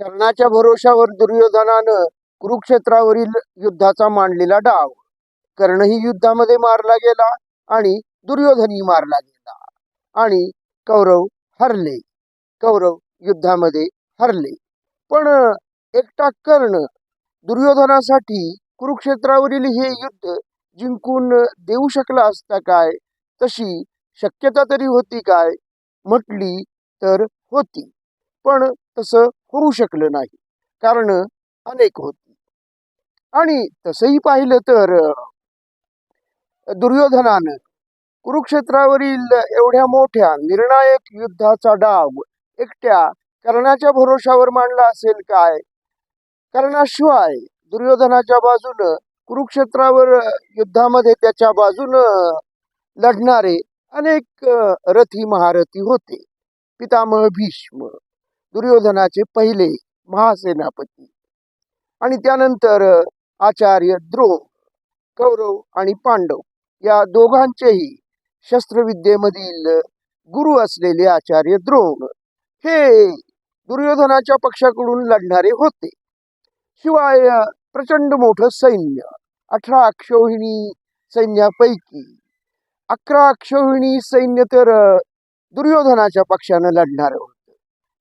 कर्णाच्या भरोशावर दुर्योधनानं कुरुक्षेत्रावरील युद्धाचा मांडलेला डाव. कर्णही युद्धामध्ये मारला गेला आणि दुर्योधनही मारला गेला. आणि कौरव हरले. कौरव युद्धामध्ये हरले. पण एकटा कर्ण दुर्योधनासाठी कुरुक्षेत्रावरील हे युद्ध जिंकून देऊ शकला असता काय? तशी शक्यता तरी होती काय? म्हटली तर होती. पण तसं होऊ शकलं नाही. कारण अनेक होती. आणि तसंही पाहिलं तर दुर्योधनानं कुरुक्षेत्रावरील एवढ्या मोठ्या निर्णायक युद्धाचा डाव एकट्या कर्णाच्या भरोशावर मांडला असेल काय? कर्णाशिवाय दुर्योधनाच्या बाजूनं कुरुक्षेत्रावर युद्धामध्ये त्याच्या बाजूनं लढणारे अनेक रथी महारथी होते. पितामह भीष्म. दुर्योधनाचे पहिले महासेनापती. आणि त्यानंतर आचार्य द्रोण कौरव आणि पांडव या दोघांचेही शस्त्रविद्येमधील गुरु असलेले आचार्य द्रोण हे दुर्योधनाच्या पक्षाकडून लढणारे होते. शिवाय प्रचंड मोठं सैन्य अठरा अक्षौहिणी सैन्यापैकी अकरा अक्षौहिणी सैन्य तर दुर्योधनाच्या पक्षानं लढणार होतं.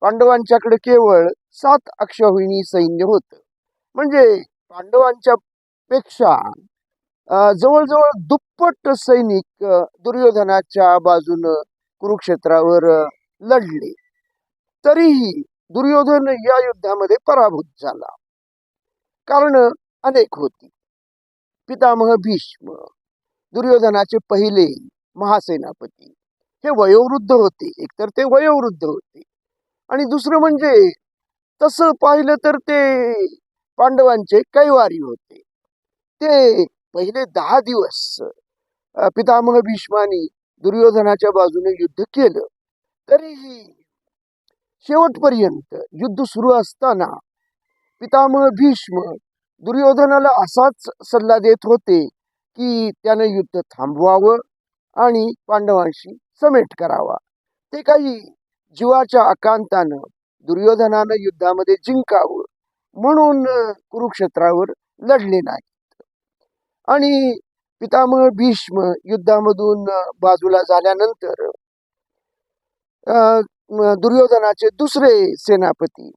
पांडवांच्याकडे केवळ सात अक्षविणी सैन्य होतं. म्हणजे पांडवांच्या पेक्षा जवळजवळ दुप्पट सैनिक दुर्योधनाच्या बाजूनं कुरुक्षेत्रावर लढले. तरीही दुर्योधन या युद्धामध्ये पराभूत झाला. कारण अनेक होती. पितामह भीष्म दुर्योधनाचे पहिले महासेनापती हे वयोवृद्ध होते. एकतर ते वयोवृद्ध होते. आणि दुसरं म्हणजे तसं पाहिलं तर ते पांडवांचे कैवारी होते. ते पहिले दहा दिवस पितामह भीष्मानी दुर्योधनाच्या बाजूने युद्ध केलं. तरीही शेवटपर्यंत युद्ध सुरू असताना पितामह भीष्म दुर्योधनाला असाच सल्ला देत होते की त्यानं युद्ध थांबवावं आणि पांडवांशी समेट करावा. ते काही जीवाच्या आकांतानं दुर्योधनानं युद्धामध्ये जिंकावं म्हणून कुरुक्षेत्रावर लढले नाहीत. आणि पितामह भीष्म युद्धामधून बाजूला झाल्यानंतर दुर्योधनाचे दुसरे सेनापती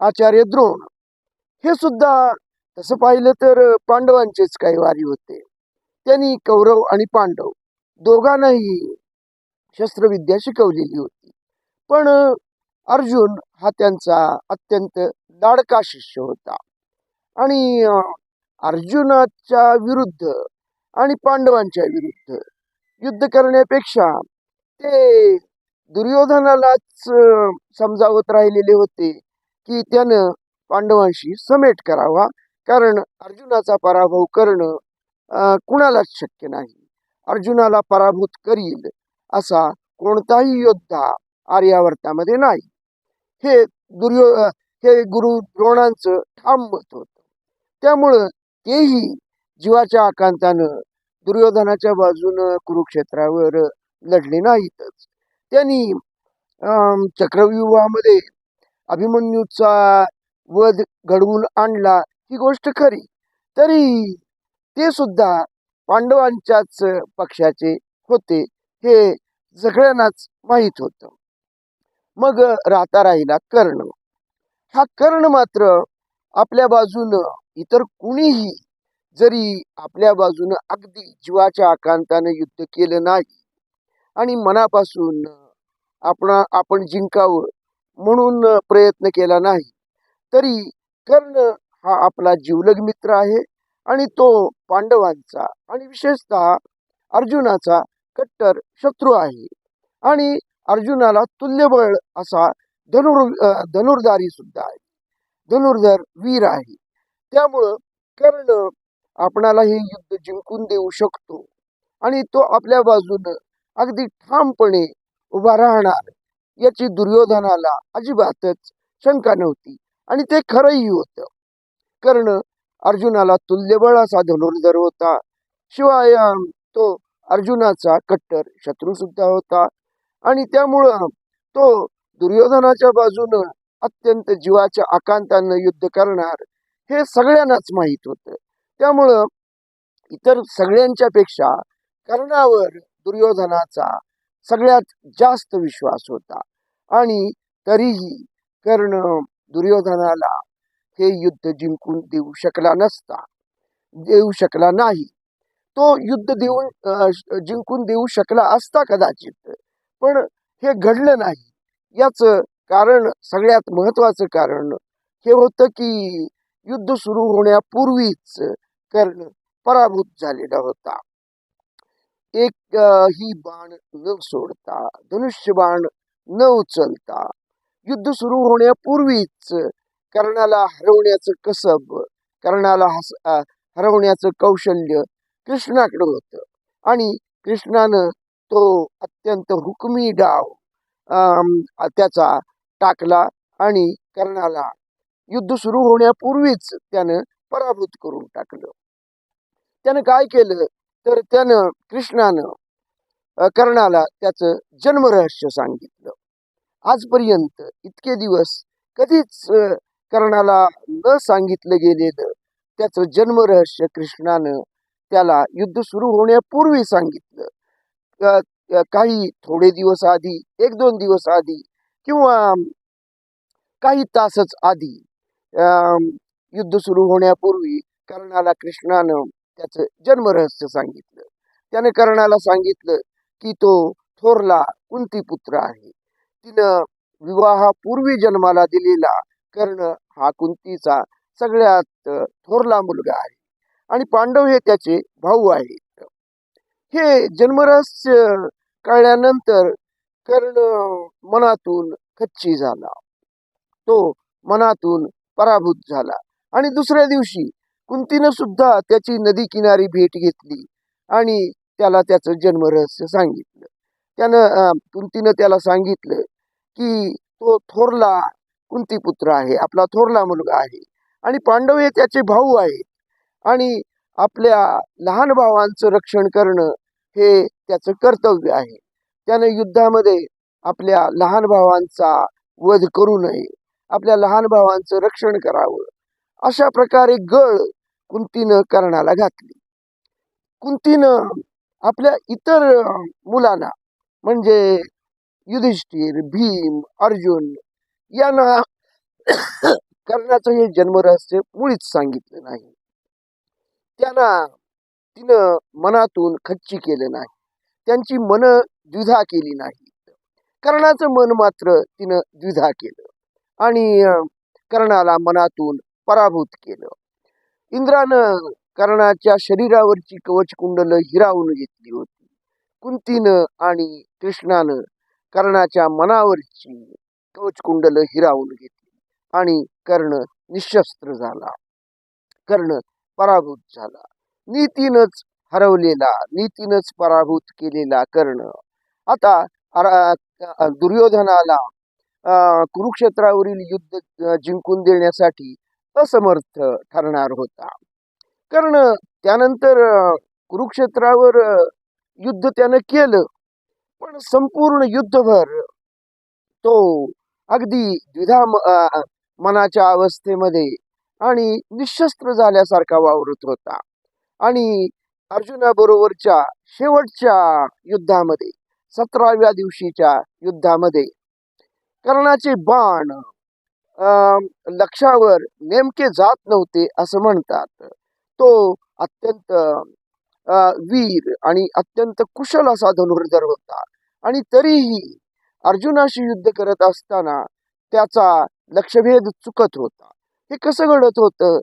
आचार्य द्रोण हे सुद्धा तसं पाहिलं तर पांडवांचेच काही वारी होते. त्यांनी कौरव आणि पांडव दोघांनाही शस्त्रविद्या शिकवलेली होती. पण अर्जुन हा त्यांचा अत्यंत लाडका शिष्य होता. आणि अर्जुनाच्या विरुद्ध आणि पांडवांच्या विरुद्ध युद्ध करण्यापेक्षा ते दुर्योधनालाच समजावत राहिलेले होते की त्यानं पांडवांशी समेट करावा कारण अर्जुनाचा पराभव करणं कुणालाच शक्य नाही. अर्जुनाला पराभूत करील असा कोणताही योद्धा आर्यावर्तामध्ये नाही. हे दुर्यो हे गुरु द्रोणांचं ठाम मत होतं. त्यामुळं तेही जीवाच्या आकांतानं दुर्योधनाच्या बाजूनं कुरुक्षेत्रावर लढले नाहीतच. त्यांनी चक्रव्यूहामध्ये अभिमन्यूचा वध घडवून आणला ही गोष्ट खरी. तरी ते सुद्धा पांडवांच्याच पक्षाचे होते हे सगळ्यांनाच माहीत होतं. मग राहता राहिला कर्ण. हा कर्ण मात्र आपल्या बाजूनं इतर कुणीही जरी आपल्या बाजूनं अगदी जीवाच्या आकांतानं युद्ध केलं नाही आणि मनापासून आपण आपण जिंकावं म्हणून प्रयत्न केला नाही तरी कर्ण हा आपला जीवलग मित्र आहे आणि तो पांडवांचा आणि विशेषतः अर्जुनाचा कट्टर शत्रू आहे. आणि अर्जुनाला तुल्यबळ असा धनुर् धनुर्धारी सुद्धा आहे. धनुर्धर वीर आहे. त्यामुळं कर्ण आपणाला हे युद्ध जिंकून देऊ शकतो आणि तो आपल्या बाजूनं अगदी ठामपणे उभा राहणार याची दुर्योधनाला अजिबातच शंका नव्हती आणि ते खरंही होतं. कर्ण अर्जुनाला तुल्यबळ असा धनुर्धर होता. शिवाय तो अर्जुनाचा कट्टर शत्रू सुद्धा होता. आणि त्यामुळं तो दुर्योधनाच्या बाजूनं अत्यंत जीवाच्या आकांतानं युद्ध करणार हे सगळ्यांनाच माहीत होतं. त्यामुळं इतर सगळ्यांच्या पेक्षा कर्णावर दुर्योधनाचा सगळ्यात जास्त विश्वास होता. आणि तरीही कर्ण दुर्योधनाला हे युद्ध जिंकून देऊ शकला नसता देऊ शकला नाही. तो युद्ध देऊन जिंकून देऊ शकला असता कदाचित. पण हे घडलं नाही. याच कारण सगळ्यात महत्वाचं कारण हे होतं की युद्ध सुरू होण्यापूर्वीच कर्ण पराभूत झालेला होता. एक ही बाण न सोडता धनुष्य बाण न उचलता युद्ध सुरू होण्यापूर्वीच कर्णाला हरवण्याचं कसब कर्णाला हस हरवण्याचं कौशल्य कृष्णाकडे होतं. आणि कृष्णानं तो अत्यंत हुकमी डाव अं, त्याचा टाकला आणि कर्णाला युद्ध सुरू होण्यापूर्वीच त्यानं पराभूत करून टाकलं. त्यानं काय केलं? तर त्यानं कृष्णानं कर्णाला त्याचं जन्मरहस्य सांगितलं. आजपर्यंत इतके दिवस कधीच कर्णाला न सांगितलं गेलेलं त्याचं जन्मरहस्य कृष्णानं त्याला युद्ध सुरू होण्यापूर्वी सांगितलं. काही थोडे दिवस आधी एक दोन दिवस आधी किंवा काही तासच आधी युद्ध सुरू होण्यापूर्वी कर्णाला कृष्णानं त्याचं जन्मरहस्य सांगितलं. त्याने कर्णाला सांगितलं की तो थोरला कुंती पुत्र आहे. तिनं विवाहापूर्वी जन्माला दिलेला कर्ण हा कुंतीचा सगळ्यात थोरला मुलगा आहे. आणि पांडव हे त्याचे भाऊ आहेत. हे जन्मरहस्य कळल्यानंतर कर्ण मनातून खच्ची झाला. तो मनातून पराभूत झाला. आणि दुसऱ्या दिवशी कुंतीनं सुद्धा त्याची नदी किनारी भेट घेतली आणि त्याला त्याचं जन्मरहस्य सांगितलं. त्यानं कुंतीनं त्याला सांगितलं की तो थोरला कुंतीपुत्र आहे आपला थोरला मुलगा आहे आणि पांडव हे त्याचे भाऊ आहेत आणि आपल्या लहान भावांचं रक्षण करणं हे त्याचं कर्तव्य आहे. त्यानं युद्धामध्ये आपल्या लहान भावांचा वध करू नये. आपल्या लहान भावांचं रक्षण करावं. अशा प्रकारे गळ कुंतीनं कर्णाला घातली. कुंतीनं आपल्या इतर मुलांना म्हणजे युधिष्ठिर भीम अर्जुन यांना कर्णाचं हे जन्मरहस्य मुळीच सांगितलं नाही. त्यांना तिनं मनातून खच्ची केलं नाही. त्यांची मन द्विधा केली नाही. कर्णाचं मन मात्र तिनं द्विधा केलं आणि कर्णाला मनातून पराभूत केलं. इंद्रानं कर्णाच्या शरीरावरची कवच कुंडलं हिरावून घेतली होती. कुंतीनं आणि कृष्णानं कर्णाच्या मनावरची कवच कुंडलं हिरावून घेतली आणि कर्ण निशस्त्र झाला. कर्ण पराभूत झाला. नीतीनच हरवलेला नीतीनच पराभूत केलेला कर्ण. आता दुर्योधनाला कुरुक्षेत्रावरील युद्ध जिंकून देण्यासाठी असमर्थ ठरणार होता. कर्ण त्यानंतर कुरुक्षेत्रावर युद्ध त्यानं केलं. पण संपूर्ण युद्धभर तो अगदी द्विधा मनाच्या अवस्थेमध्ये आणि निशस्त्र झाल्यासारखा वावरत होता. आणि अर्जुनाबरोबरच्या शेवटच्या युद्धामध्ये सतराव्या दिवशीच्या युद्धामध्ये कर्णाचे बाण अं, लक्षावर नेमके जात नव्हते असं म्हणतात. तो अत्यंत अं, वीर आणि अत्यंत कुशल असा धनुर्धर होता. आणि तरीही अर्जुनाशी युद्ध करत असताना त्याचा लक्षभेद चुकत होता. हे कसं घडत होतं?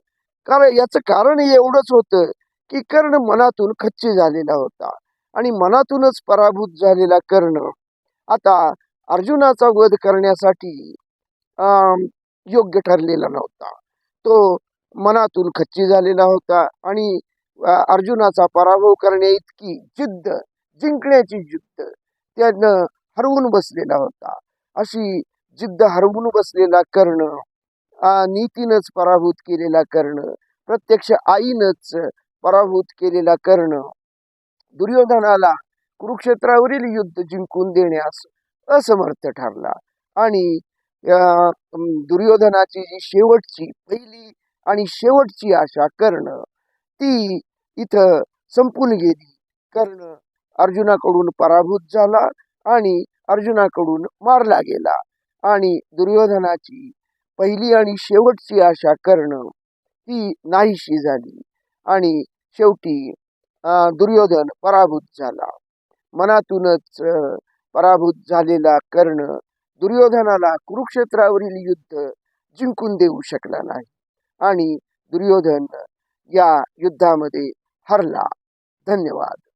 कारण याचं कारण एवढंच होतं की कर्ण मनातून खच्ची झालेला होता आणि मनातूनच पराभूत झालेला कर्ण. आता अर्जुनाचा वध करण्यासाठी अं, योग्य ठरलेला नव्हता. तो मनातून खच्ची झालेला होता आणि अर्जुनाचा पराभव करण्या इतकी जिद्द जिंकण्याची जिद्द त्यानं हरवून बसलेला होता. अशी जिद्द हरवून बसलेला कर्ण नीतीनच नीतीनंच पराभूत केलेला कर्ण प्रत्यक्ष आईनच पराभूत केलेला कर्ण दुर्योधनाला कुरुक्षेत्रावरील युद्ध जिंकून देण्यास असमर्थ ठरला. आणि दुर्योधनाची जी शेवटची पहिली आणि शेवटची आशा कर्ण ती इथं संपून गेली. कर्ण अर्जुनाकडून पराभूत झाला आणि अर्जुनाकडून मारला गेला. आणि दुर्योधनाची पहिली आणि शेवटची आशा कर्ण ती नाहीशी झाली. आणि शेवटी दुर्योधन पराभूत झाला. मनातूनच पराभूत झालेला कर्ण दुर्योधनाला कुरुक्षेत्रावरील युद्ध जिंकून देऊ शकला नाही आणि दुर्योधन या युद्धामध्ये हरला. धन्यवाद.